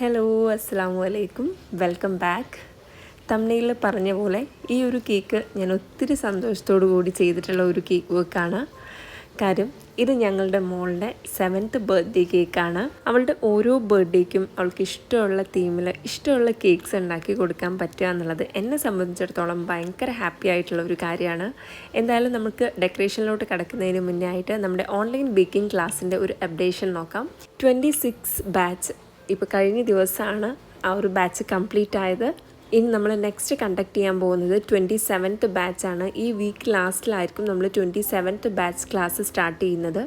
Hello അസ്സാം വലൈക്കും welcome back തമിഴിൽ പറഞ്ഞ പോലെ ഈ ഒരു കേക്ക് ഞാൻ ഒത്തിരി സന്തോഷത്തോടു കൂടി ചെയ്തിട്ടുള്ള ഒരു കേക്ക് വർക്കാണ് കാര്യം ഇത് ഞങ്ങളുടെ മോളുടെ സെവൻത്ത് ബർത്ത്ഡേ കേക്കാണ് അവളുടെ ഓരോ ബർത്ത്ഡേക്കും അവൾക്ക് ഇഷ്ടമുള്ള തീമിൽ ഇഷ്ടമുള്ള കേക്ക്സ് ഉണ്ടാക്കി കൊടുക്കാൻ പറ്റുക എന്നുള്ളത് എന്നെ സംബന്ധിച്ചിടത്തോളം ഭയങ്കര ഹാപ്പി ആയിട്ടുള്ള ഒരു കാര്യമാണ്. എന്തായാലും നമുക്ക് ഡെക്കറേഷനിലോട്ട് കിടക്കുന്നതിന് മുന്നേ ആയിട്ട് നമ്മുടെ ഓൺലൈൻ ബേക്കിംഗ് ക്ലാസ്സിന്റെ ഒരു അപ്ഡേഷൻ നോക്കാം. ട്വന്റി സിക്സ് ബാച്ച് ഇപ്പോൾ കഴിഞ്ഞ ദിവസമാണ് ആ ഒരു ബാച്ച് കംപ്ലീറ്റ് ആയത്. ഇനി നമ്മൾ നെക്സ്റ്റ് കണ്ടക്ട് ചെയ്യാൻ പോകുന്നത് ട്വന്റി സെവൻത്ത് ബാച്ചാണ് ഈ വീക്ക് ലാസ്റ്റിലായിരിക്കും നമ്മൾ twenty seventh batch class start ചെയ്യുന്നത്.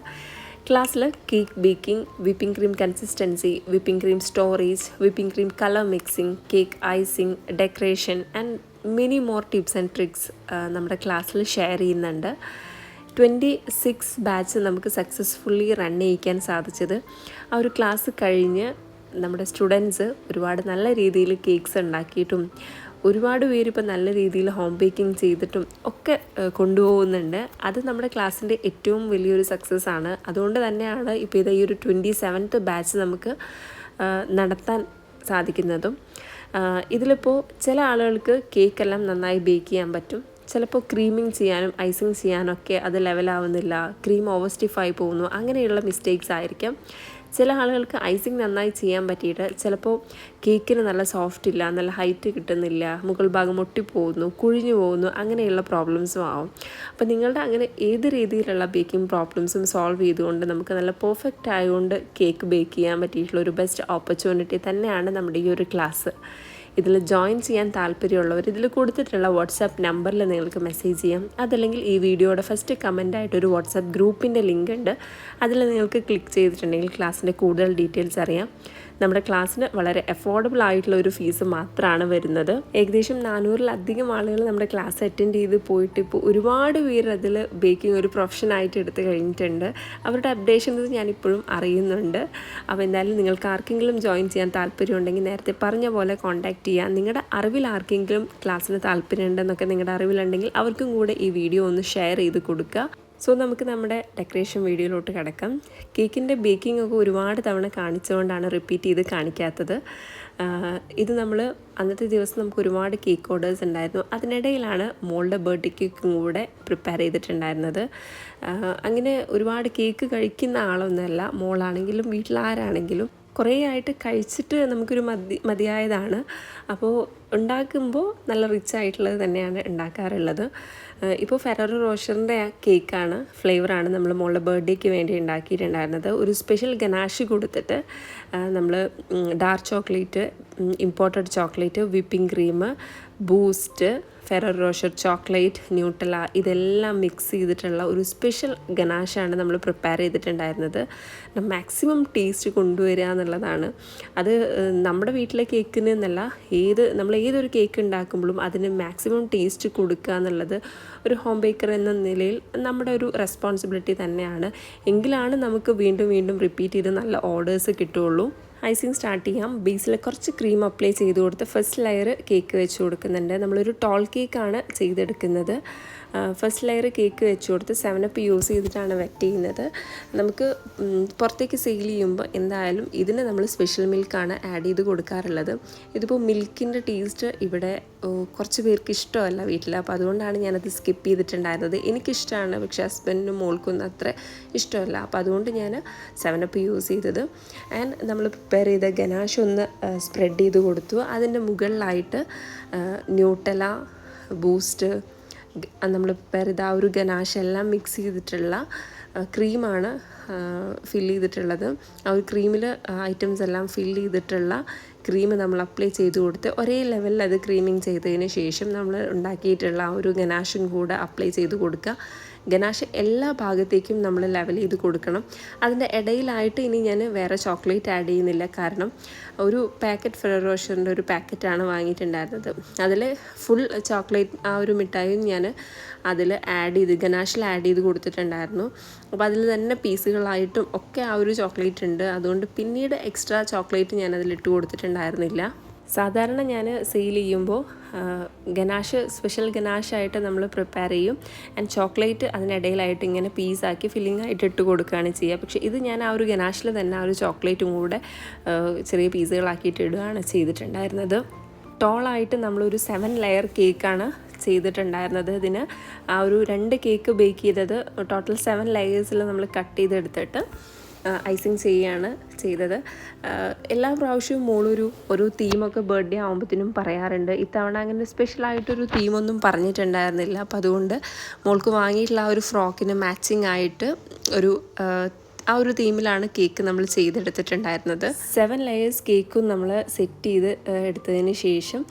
ക്ലാസ്സിൽ cake baking whipping cream consistency whipping cream storage whipping cream colour mixing cake icing decoration and many more tips and tricks നമ്മുടെ ക്ലാസ്സിൽ share ചെയ്യുന്നുണ്ട്. ട്വന്റി സിക്സ് ബാച്ച് നമുക്ക് successfully run ചെയ്യിക്കാൻ സാധിച്ചത്. ആ ഒരു ക്ലാസ് കഴിഞ്ഞ് നമ്മുടെ സ്റ്റുഡൻസ് ഒരുപാട് നല്ല രീതിയിൽ കേക്ക്സ് ഉണ്ടാക്കിയിട്ടും ഒരുപാട് പേര് ഇപ്പം നല്ല രീതിയിൽ ഹോം ബേക്കിംഗ് ചെയ്തിട്ടും ഒക്കെ കൊണ്ടുപോകുന്നുണ്ട്. അത് നമ്മുടെ ക്ലാസ്സിന്റെ ഏറ്റവും വലിയൊരു സക്സസ് ആണ്. അതുകൊണ്ട് തന്നെയാണ് ഇപ്പോൾ ഇത് ഈ ഒരു ട്വന്റി സെവൻത്ത് ബാച്ച് നമുക്ക് നടത്താൻ സാധിക്കുന്നതും. ഇതിലിപ്പോൾ ചില ആളുകൾക്ക് കേക്കെല്ലാം നന്നായി ബേക്ക് ചെയ്യാൻ പറ്റും. ചിലപ്പോൾ ക്രീമിങ് ചെയ്യാനും ഐസിങ് ചെയ്യാനൊക്കെ അത് ലെവലാവുന്നില്ല ക്രീം ഓവർ സ്റ്റിഫായി പോകുന്നു അങ്ങനെയുള്ള മിസ്റ്റേക്സ് ആയിരിക്കും. ചില ആളുകൾക്ക് ഐസിങ് നന്നായി ചെയ്യാൻ പറ്റിയിട്ട് ചിലപ്പോൾ കേക്കിന് നല്ല സോഫ്റ്റ് ഇല്ല നല്ല ഹൈറ്റ് കിട്ടുന്നില്ല മുകൾ ഭാഗം ഒട്ടിപ്പോകുന്നു കുഴിഞ്ഞു പോകുന്നു അങ്ങനെയുള്ള പ്രോബ്ലംസും ആവും. അപ്പോൾ നിങ്ങളുടെ അങ്ങനെ ഏത് രീതിയിലുള്ള ബേക്കിംഗ് പ്രോബ്ലംസും സോൾവ് ചെയ്തുകൊണ്ട് നമുക്ക് നല്ല പെർഫെക്റ്റ് ആയതുകൊണ്ട് കേക്ക് ബേക്ക് ചെയ്യാൻ പറ്റിയിട്ടുള്ള ഒരു ബെസ്റ്റ് ഓപ്പർച്യൂണിറ്റി തന്നെയാണ് നമ്മുടെ ഈ ഒരു ക്ലാസ് ഇതിൽ ജോയിൻ ചെയ്യാൻ താല്പര്യമുള്ളവർ ഇതിൽ കൊടുത്തിട്ടുള്ള വാട്സാപ്പ് നമ്പറിൽ നിങ്ങൾക്ക് മെസ്സേജ് ചെയ്യാം. അതല്ലെങ്കിൽ ഈ വീഡിയോയുടെ ഫസ്റ്റ് കമന്റായിട്ട് ഒരു വാട്സാപ്പ് ഗ്രൂപ്പിന്റെ ലിങ്ക് ഉണ്ട്. അതിൽ നിങ്ങൾക്ക് ക്ലിക്ക് ചെയ്തിട്ടുണ്ടെങ്കിൽ ക്ലാസ്സിന്റെ കൂടുതൽ ഡീറ്റെയിൽസ് അറിയാം. നമ്മുടെ ക്ലാസ്സിന് വളരെ അഫോർഡബിൾ ആയിട്ടുള്ള ഒരു ഫീസ് മാത്രമാണ് വരുന്നത്. ഏകദേശം നാനൂറിലധികം ആളുകൾ നമ്മുടെ ക്ലാസ് അറ്റൻഡ് ചെയ്ത് പോയിട്ട് ഇപ്പോൾ ഒരുപാട് പേര് അതിൽ ബേക്കിംഗ് ഒരു പ്രൊഫഷനായിട്ട് എടുത്ത് കഴിഞ്ഞിട്ടുണ്ട്. അവരുടെ അപ്ഡേഷൻസ് ഞാനിപ്പോഴും അറിയുന്നുണ്ട്. അപ്പോൾ എന്തായാലും നിങ്ങൾക്ക് ആർക്കെങ്കിലും ജോയിൻ ചെയ്യാൻ താല്പര്യമുണ്ടെങ്കിൽ നേരത്തെ പറഞ്ഞ പോലെ കോൺടാക്റ്റ് ചെയ്യാം. നിങ്ങളുടെ അറിവിൽ ആർക്കെങ്കിലും ക്ലാസ്സിന് താല്പര്യമുണ്ടെന്നൊക്കെ നിങ്ങളുടെ അറിവിലുണ്ടെങ്കിൽ അവർക്കും കൂടെ ഈ വീഡിയോ ഒന്ന് ഷെയർ ചെയ്ത് കൊടുക്കുക. സോ നമുക്ക് നമ്മുടെ ഡെക്കറേഷൻ വീഡിയോയിലോട്ട് കിടക്കാം. കേക്കിന്റെ ബേക്കിംഗ് ഒക്കെ ഒരുപാട് തവണ കാണിച്ചുകൊണ്ടാണ് റിപ്പീറ്റ് ചെയ്ത് കാണിക്കാത്തത്. ഇത് നമ്മൾ അന്നത്തെ ദിവസം നമുക്ക് ഒരുപാട് കേക്ക് ഓർഡേഴ്സ് ഉണ്ടായിരുന്നു. അതിനിടയിലാണ് മോളുടെ ബർത്ത്ഡേ കേക്കും കൂടെ പ്രിപ്പയർ ചെയ്തിട്ടുണ്ടായിരുന്നത്. അങ്ങനെ ഒരുപാട് കേക്ക് കഴിക്കുന്ന ആളൊന്നുമല്ല മോളാണെങ്കിലും വീട്ടിലാരാണെങ്കിലും കുറേ ആയിട്ട് കഴിച്ചിട്ട് നമുക്കൊരു മതി മതിയായതാണ്. അപ്പോൾ ഉണ്ടാക്കുമ്പോൾ നല്ല റിച്ച് ആയിട്ടുള്ളത് തന്നെയാണ് ഉണ്ടാക്കാറുള്ളത്. ഇപ്പോൾ ഫെററോ റോഷറിന്റെ ആ കേക്കാണ് ഫ്ലേവറാണ് നമ്മൾ മോളുടെ ബർത്ത്ഡേക്ക് വേണ്ടി ഉണ്ടാക്കിയിട്ടുണ്ടായിരുന്നത്. ഒരു സ്പെഷ്യൽ ഗനാഷ് കൊടുത്തിട്ട് നമ്മൾ dark chocolate imported chocolate whipping cream Boost Ferrero Rocher chocolate Nutella ഇതെല്ലാം മിക്സ് ചെയ്തിട്ടുള്ള ഒരു സ്പെഷ്യൽ ഗനാഷാണ് നമ്മൾ പ്രിപ്പയർ ചെയ്തിട്ടുണ്ടായിരുന്നത്. മാക്സിമം ടേസ്റ്റ് കൊണ്ടുവരിക എന്നുള്ളതാണ്. അത് നമ്മുടെ വീട്ടിലെ കേക്കിന് എന്നല്ല ഏത് നമ്മൾ ഏതൊരു കേക്ക് ഉണ്ടാക്കുമ്പോഴും അതിന് മാക്സിമം ടേസ്റ്റ് കൊടുക്കുക എന്നുള്ളത് ഒരു ഹോം ബേക്കർ എന്ന നിലയിൽ നമ്മുടെ ഒരു റെസ്പോൺസിബിലിറ്റി തന്നെയാണ്. എങ്കിലാണ് നമുക്ക് വീണ്ടും വീണ്ടും റിപ്പീറ്റ് ചെയ്ത് നല്ല ഓർഡേഴ്സ് കിട്ടുള്ളൂ ഐസിങ് സ്റ്റാർട്ട് ചെയ്യാം. ബേസിൽ കുറച്ച് ക്രീം അപ്ലൈ ചെയ്ത് കൊടുത്ത് ഫസ്റ്റ് ലെയർ കേക്ക് വെച്ച് കൊടുക്കുന്നുണ്ട്. നമ്മളൊരു ടോൾ കേക്കാണ് ചെയ്തെടുക്കുന്നത്. ഫസ്റ്റ് ലെയർ കേക്ക് വെച്ച് കൊടുത്ത് അപ്പ് യൂസ് ചെയ്തിട്ടാണ് വെറ്റ് ചെയ്യുന്നത്. നമുക്ക് പുറത്തേക്ക് സെയിൽ ചെയ്യുമ്പോൾ എന്തായാലും ഇതിന് നമ്മൾ സ്പെഷ്യൽ മിൽക്കാണ് ആഡ് ചെയ്ത് കൊടുക്കാറുള്ളത്. ഇതിപ്പോൾ മിൽക്കിന്റെ ടേസ്റ്റ് ഇവിടെ കുറച്ച് പേർക്ക് ഇഷ്ടമല്ല വീട്ടിൽ അപ്പോൾ അതുകൊണ്ടാണ് ഞാനത് സ്കിപ്പ് ചെയ്തിട്ടുണ്ടായിരുന്നത്. എനിക്കിഷ്ടമാണ് പക്ഷേ ഹസ്ബൻഡിനും മോൾക്കൊന്നും അത്ര ഇഷ്ടമല്ല. അപ്പോൾ അതുകൊണ്ട് ഞാൻ സെവൻ അപ്പ് യൂസ് ചെയ്തത്. ആൻഡ് നമ്മൾ പ്രിപ്പയർ ചെയ്ത ഗനാഷ് ഒന്ന് സ്പ്രെഡ് ചെയ്ത് കൊടുത്തു. അതിന്റെ മുകളിലായിട്ട് ന്യൂട്ടല ബൂസ്റ്റ് നമ്മൾ പ്രിപ്പയർ ആ ഒരു ഗനാഷ് എല്ലാം മിക്സ് ചെയ്തിട്ടുള്ള ക്രീമാണ് ഫിൽ ചെയ്തിട്ടുള്ളത്. ആ ഒരു ക്രീമിൽ ഐറ്റംസ് എല്ലാം ഫിൽ ചെയ്തിട്ടുള്ള ക്രീം നമ്മൾ അപ്ലൈ ചെയ്ത് കൊടുത്ത് ഒരേ ലെവലിൽ അത് ക്രീമിങ് ചെയ്തതിന് ശേഷം നമ്മൾ ഉണ്ടാക്കിയിട്ടുള്ള ആ ഒരു ഗനാഷും കൂടെ അപ്ലൈ ചെയ്ത് കൊടുക്കുക. ഗനാഷ് എല്ലാ ഭാഗത്തേക്കും നമ്മൾ ലെവൽ ചെയ്ത് കൊടുക്കണം. അതിന്റെ ഇടയിലായിട്ട് ഇനി ഞാൻ വേറെ ചോക്ലേറ്റ് ആഡ് ചെയ്യുന്നില്ല. കാരണം ഒരു പാക്കറ്റ് ഫെറോഷറിന്റെ ഒരു പാക്കറ്റാണ് വാങ്ങിയിട്ടുണ്ടായിരുന്നത്. അതിൽ ഫുൾ ചോക്ലേറ്റ് ആ ഒരു മിഠായിയും ഞാൻ അതിൽ ആഡ് ചെയ്ത് ഗനാഷിൽ ആഡ് ചെയ്ത് കൊടുത്തിട്ടുണ്ടായിരുന്നു. അപ്പോൾ അതിൽ തന്നെ പീസുകളായിട്ടും ഒക്കെ ആ ഒരു ചോക്ലേറ്റ് ഉണ്ട്. അതുകൊണ്ട് പിന്നീട് എക്സ്ട്രാ ചോക്ലേറ്റ് ഞാൻ അതിൽ ഇട്ട് കൊടുത്തിട്ടുണ്ടായിരുന്നില്ല. സാധാരണ ഞാൻ സെയിൽ ചെയ്യുമ്പോൾ ഗനാഷ് സ്പെഷ്യൽ ഗനാഷായിട്ട് നമ്മൾ പ്രിപ്പയർ ചെയ്യും. ആൻഡ് ചോക്ലേറ്റ് അതിനിടയിലായിട്ട് ഇങ്ങനെ പീസാക്കി ഫില്ലിംഗ് ആയിട്ട് ഇട്ട് കൊടുക്കുകയാണ് ചെയ്യുക. പക്ഷേ ഇത് ഞാൻ ആ ഒരു ഗനാഷിൽ തന്നെ ആ ഒരു ചോക്ലേറ്റും കൂടെ ചെറിയ പീസുകളാക്കിയിട്ട് ഇടുകയാണ് ചെയ്തിട്ടുണ്ടായിരുന്നത്. ടോളായിട്ട് നമ്മളൊരു സെവൻ ലെയർ കേക്കാണ് ചെയ്തിട്ടുണ്ടായിരുന്നത്. ഇതിന് ആ ഒരു രണ്ട് കേക്ക് ബേക്ക് ചെയ്തത് ടോട്ടൽ സെവൻ ലെയേഴ്സിൽ നമ്മൾ കട്ട് ചെയ്തെടുത്തിട്ട് ഐസിങ് ചെയ്യുകയാണ് ചെയ്തത്. എല്ലാ പ്രാവശ്യവും മോളൊരു ഒരു തീമൊക്കെ ബർത്ത്ഡേ ആകുമ്പോഴത്തേനും പറയാറുണ്ട്. ഇത്തവണ അങ്ങനെ സ്പെഷ്യലായിട്ടൊരു തീമൊന്നും പറഞ്ഞിട്ടുണ്ടായിരുന്നില്ല. അപ്പോൾ അതുകൊണ്ട് മോൾക്ക് വാങ്ങിയിട്ടുള്ള ആ ഒരു ഫ്രോക്കിന് മാച്ചിങ് ആയിട്ട് ഒരു ആ, ഒരു തീമിലാണ് കേക്ക് നമ്മൾ ചെയ്തെടുത്തിട്ടുണ്ടായിരുന്നത്. സെവൻ ലെയേഴ്സ് കേക്കും നമ്മൾ സെറ്റ് ചെയ്ത് എടുത്തതിന് ശേഷം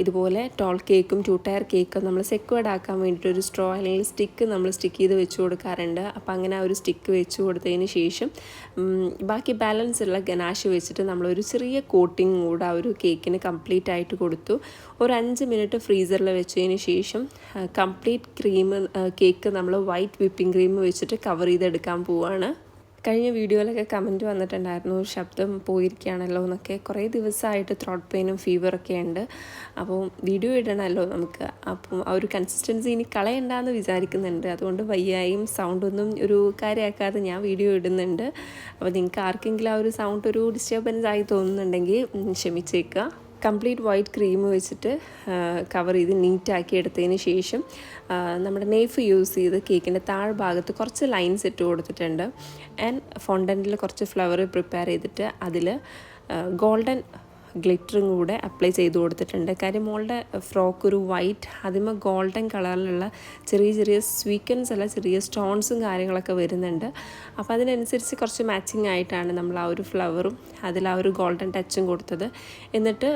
ഇതുപോലെ ടോൾ കേക്കും ടു ടയർ കേക്കും നമ്മൾ സെക്വേർഡ് ആക്കാൻ വേണ്ടിയിട്ട് ഒരു സ്ട്രോ അല്ലെങ്കിൽ സ്റ്റിക്ക് നമ്മൾ സ്റ്റിക്ക് ചെയ്ത് വെച്ച് കൊടുക്കാറുണ്ട്. അപ്പോൾ അങ്ങനെ ആ ഒരു സ്റ്റിക്ക് വെച്ച് കൊടുത്തതിന് ശേഷം ബാക്കി ബാലൻസ് ഉള്ള ഗനാഷ് വെച്ചിട്ട് നമ്മളൊരു ചെറിയ കോട്ടിങ് കൂടെ ആ ഒരു കേക്കിന് കംപ്ലീറ്റ് ആയിട്ട് കൊടുത്തു. ഒരു അഞ്ച് മിനിറ്റ് ഫ്രീസറിൽ വെച്ചതിന് ശേഷം കംപ്ലീറ്റ് ക്രീം കേക്ക് നമ്മൾ വൈറ്റ് വിപ്പിംഗ് ക്രീം വെച്ചിട്ട് കവർ ചെയ്തെടുക്കാൻ പോവുകയാണ് കഴിഞ്ഞ വീഡിയോയിലൊക്കെ കമന്റ് വന്നിട്ടുണ്ടായിരുന്നു ശബ്ദം പോയിരിക്കുകയാണല്ലോ എന്നൊക്കെ. കുറേ ദിവസമായിട്ട് ത്രോട്ട് പെയിനും ഫീവറൊക്കെ ഉണ്ട്. അപ്പോൾ വീഡിയോ ഇടണമല്ലോ നമുക്ക്. അപ്പം ആ ഒരു കൺസിസ്റ്റൻസി ഇനി കളയണ്ടെന്ന് വിചാരിക്കുന്നുണ്ട്. അതുകൊണ്ട് വയ്യായും സൗണ്ടൊന്നും ഒരു കാര്യമാക്കാതെ ഞാൻ വീഡിയോ ഇടുന്നുണ്ട്. അപ്പോൾ നിങ്ങൾക്ക് ആർക്കെങ്കിലും ആ ഒരു സൗണ്ട് ഒരു ഡിസ്റ്റർബൻസ് ആയി തോന്നുന്നുണ്ടെങ്കിൽ ക്ഷമിച്ചേക്കുക. കംപ്ലീറ്റ് വൈറ്റ് ക്രീം വെച്ചിട്ട് കവർ ചെയ്ത് നീറ്റാക്കി എടുത്തതിന് ശേഷം നമ്മുടെ നെയ്ഫ് യൂസ് ചെയ്ത് കേക്കിന്റെ താഴ്ഭാഗത്ത് കുറച്ച് ലൈൻസ് ഇട്ട് കൊടുത്തിട്ടുണ്ട്. ആൻഡ് ഫോണ്ടന്റിൽ കുറച്ച് ഫ്ലവർ പ്രിപ്പയർ ചെയ്തിട്ട് അതിൽ ഗോൾഡൻ ഗ്ലിറ്ററും കൂടെ അപ്ലൈ ചെയ്ത് കൊടുത്തിട്ടുണ്ട്. കാര്യം മോളുടെ ഫ്രോക്ക് ഒരു വൈറ്റ് അതിമ ഗോൾഡൻ കളറിലുള്ള ചെറിയ ചെറിയ സ്വീക്കൻസ് അല്ല ചെറിയ സ്റ്റോൺസും കാര്യങ്ങളൊക്കെ വരുന്നുണ്ട്. അപ്പോൾ അതിനനുസരിച്ച് കുറച്ച് മാച്ചിങ് ആയിട്ടാണ് നമ്മൾ ആ ഒരു ഫ്ലവറും അതിൽ ആ ഒരു ഗോൾഡൻ ടച്ചും കൊടുത്തത്. എന്നിട്ട്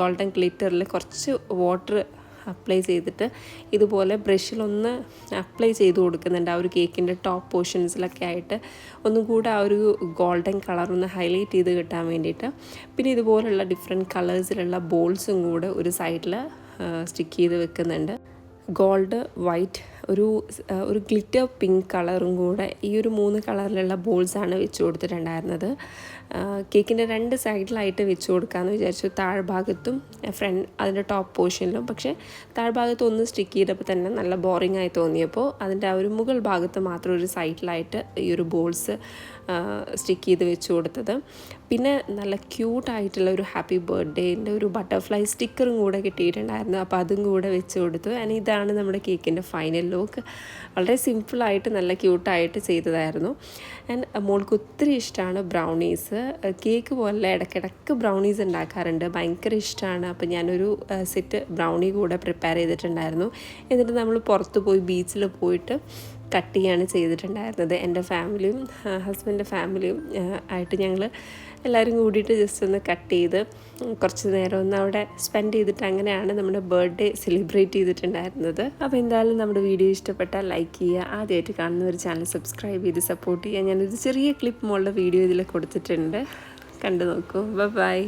ഗോൾഡൻ ഗ്ലിറ്ററിൽ കുറച്ച് വാട്ടർ അപ്ലൈ ചെയ്തിട്ട് ഇതുപോലെ ബ്രഷിലൊന്ന് അപ്ലൈ ചെയ്ത് കൊടുക്കുന്നുണ്ട്. ആ ഒരു കേക്കിന്റെ ടോപ്പ് പോർഷൻസിലൊക്കെ ആയിട്ട്. ഒന്നും കൂടെ ആ ഒരു ഗോൾഡൻ കളർ ഒന്ന് ഹൈലൈറ്റ് ചെയ്ത് കിട്ടാൻ വേണ്ടിയിട്ട്. പിന്നെ ഇതുപോലുള്ള ഡിഫറെന്റ് കളേഴ്സിലുള്ള ബോൾസും കൂടെ ഒരു സൈഡിൽ സ്റ്റിക്ക് ചെയ്ത് വെക്കുന്നുണ്ട്. ഗോൾഡ് വൈറ്റ് ഒരു ഒരു ഗ്ലിറ്റർ പിങ്ക് കളറും കൂടെ ഈ ഒരു മൂന്ന് കളറിലുള്ള ബോൾസാണ് വെച്ച് കൊടുത്തിട്ടുണ്ടായിരുന്നത്. കേക്കിന്റെ രണ്ട് സൈഡിലായിട്ട് വെച്ച് കൊടുക്കാമെന്ന് വിചാരിച്ചു. താഴ്ഭാഗത്തും ഫ്രണ്ട് അതിന്റെ ടോപ്പ് പോർഷനിലും പക്ഷേ താഴ്ഭാഗത്ത് ഒന്ന് സ്റ്റിക്ക് ചെയ്തപ്പോൾ തന്നെ നല്ല ബോറിംഗ് ആയി തോന്നിയപ്പോൾ അതിന്റെ ആ ഒരു മുകൾ ഭാഗത്ത് മാത്രം ഒരു സൈഡിലായിട്ട് ഈ ഒരു ബോൾസ് സ്റ്റിക്ക് ചെയ്ത് വെച്ച് കൊടുത്തത്. പിന്നെ നല്ല ക്യൂട്ടായിട്ടുള്ള ഒരു ഹാപ്പി ബർത്ത്ഡേന്റെ ഒരു ബട്ടർഫ്ലൈ സ്റ്റിക്കറും കൂടെ കിട്ടിയിട്ടുണ്ടായിരുന്നു. അപ്പോൾ അതും കൂടെ വെച്ച് കൊടുത്തു. ആൻഡ് ഇതാണ് നമ്മുടെ കേക്കിന്റെ ഫൈനൽ ലുക്ക് വളരെ സിമ്പിളായിട്ട് നല്ല ക്യൂട്ടായിട്ട് ചെയ്തതായിരുന്നു. ആൻഡ് മോൾക്ക് ഒത്തിരി ഇഷ്ടമാണ് ബ്രൗണീസ് കേക്ക് പോലെ ഇടയ്ക്കിടയ്ക്ക് ബ്രൗണീസ് ഉണ്ടാക്കാറുണ്ട്. ഭയങ്കര ഇഷ്ടമാണ് അപ്പോൾ ഞാനൊരു സെറ്റ് ബ്രൗണി കൂടെ പ്രിപ്പയർ ചെയ്തിട്ടുണ്ടായിരുന്നു. എന്നിട്ട് നമ്മൾ പുറത്ത് പോയി ബീച്ചിൽ പോയിട്ട് കട്ട് ചെയ്യാണ് ചെയ്തിട്ടുണ്ടായിരുന്നത്. എന്റെ ഫാമിലിയും ഹസ്ബൻഡിന്റെ ഫാമിലിയും ആയിട്ട് ഞങ്ങൾ എല്ലാവരും കൂടിയിട്ട് ജസ്റ്റ് ഒന്ന് കട്ട് ചെയ്ത് കുറച്ച് നേരം ഒന്ന് അവിടെ സ്പെൻഡ് ചെയ്തിട്ട് അങ്ങനെയാണ് നമ്മുടെ ബർത്ത്ഡേ സെലിബ്രേറ്റ് ചെയ്തിട്ടുണ്ടായിരുന്നത്. അപ്പോൾ എന്തായാലും നമ്മുടെ വീഡിയോ ഇഷ്ടപ്പെട്ടാൽ ലൈക്ക് ചെയ്യുക. ആദ്യമായിട്ട് കാണുന്ന ഒരു ചാനൽ സബ്സ്ക്രൈബ് ചെയ്ത് സപ്പോർട്ട് ചെയ്യുക. ഞാനൊരു ചെറിയ ക്ലിപ്പ് മുകളിലെ വീഡിയോ ഇതിൽ കൊടുത്തിട്ടുണ്ട്. കണ്ടു നോക്കൂ. ബൈ